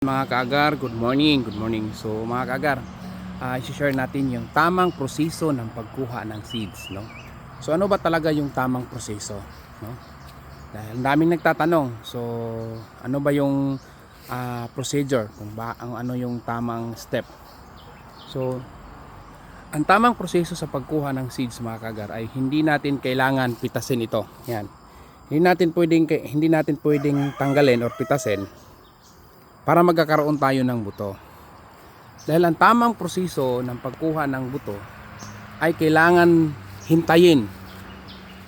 Mga kaagar, good morning, good morning. So mga kaagar, uh, i-share natin yung tamang proseso ng pagkuha ng seeds, no? So ano ba talaga yung tamang proseso, no? Dahil daming nagtatanong. So ano ba yung ah, procedure kung ba ang ano yung tamang step. So ang tamang proseso sa pagkuha ng seeds mga kagar ay hindi natin kailangan pitasin ito. Yan. Hindi natin pwedeng hindi natin pwedeng tanggalin or pitasin para magkakaroon tayo ng buto. Dahil ang tamang proseso ng pagkuha ng buto ay kailangan hintayin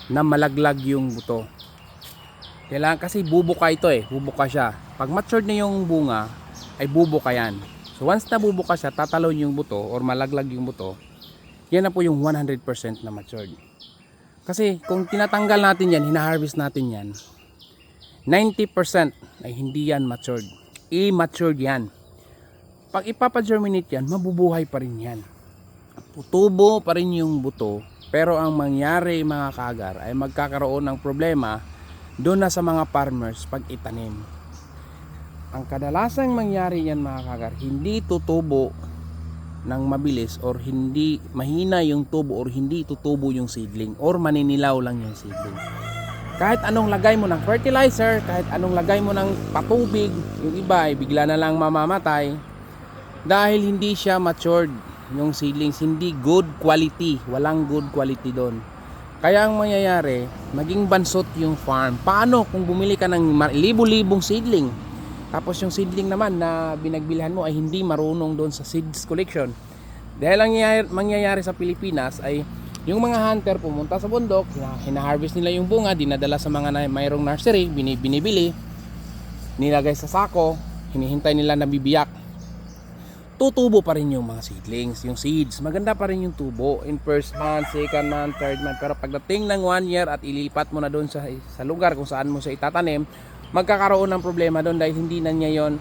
na malaglag yung buto. Kailangan kasi bubuka ito eh, bubuka siya. Pag matured na yung bunga, ay bubuka yan. So once na bubuka siya, tatalon yung buto or malaglag yung buto, yan na po yung 100% na matured. Kasi kung tinatanggal natin yan, hinaharvest natin yan, 90% ay hindi yan matured. Immature yan. Pag ipapagerminate yan, mabubuhay pa rin yan. Tutubo pa rin yung buto, pero ang mangyari mga kagar ay magkakaroon ng problema doon na sa mga farmers pag itanim. Ang kadalasang mangyari yan mga kagar, hindi tutubo ng mabilis or hindi mahina yung tubo or hindi tutubo yung seedling or maninilaw lang yung seedling kahit anong lagay mo ng fertilizer, kahit anong lagay mo ng patubig, yung iba ay bigla na lang mamamatay dahil hindi siya matured yung seedlings, hindi good quality, walang good quality doon. Kaya ang mangyayari, maging bansot yung farm. Paano kung bumili ka ng libo-libong seedling, tapos yung seedling naman na binagbilihan mo ay hindi marunong doon sa seeds collection. Dahil ang mangyayari sa Pilipinas ay yung mga hunter pumunta sa bundok, hina- hina-harvest nila yung bunga, dinadala sa mga na, mayroong nursery, bini, binibili, nilagay sa sako, hinihintay nila na bibiyak. Tutubo pa rin yung mga seedlings, yung seeds. Maganda pa rin yung tubo in first month, second month, third month. Pero pagdating ng one year at ilipat mo na doon sa, sa lugar kung saan mo siya itatanim, magkakaroon ng problema doon dahil hindi na niya yon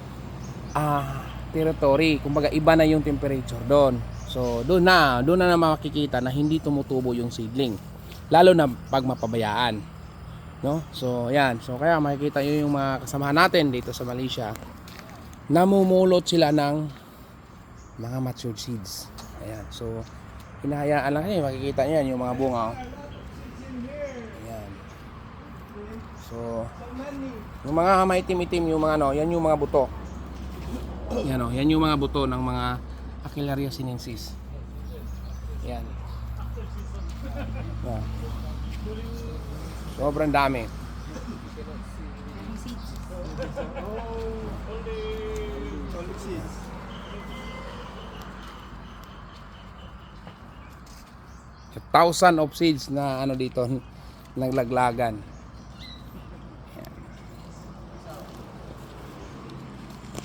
ah, territory. Kumbaga iba na yung temperature doon. So doon na, doon na na makikita na hindi tumutubo yung seedling. Lalo na pag mapabayaan. No? So yan. So kaya makikita nyo yung mga kasamahan natin dito sa Malaysia. Namumulot sila ng mga matured seeds. Ayan. So hinahayaan lang kayo. Makikita nyo yung mga bunga. oh. Ayan. So yung mga maitim-itim yung mga ano, yan yung mga buto. Yan oh, yan yung mga buto ng mga Aquilaria sinensis. Yan. Yan. Sobrang dami. thousand of seeds na ano dito naglaglagan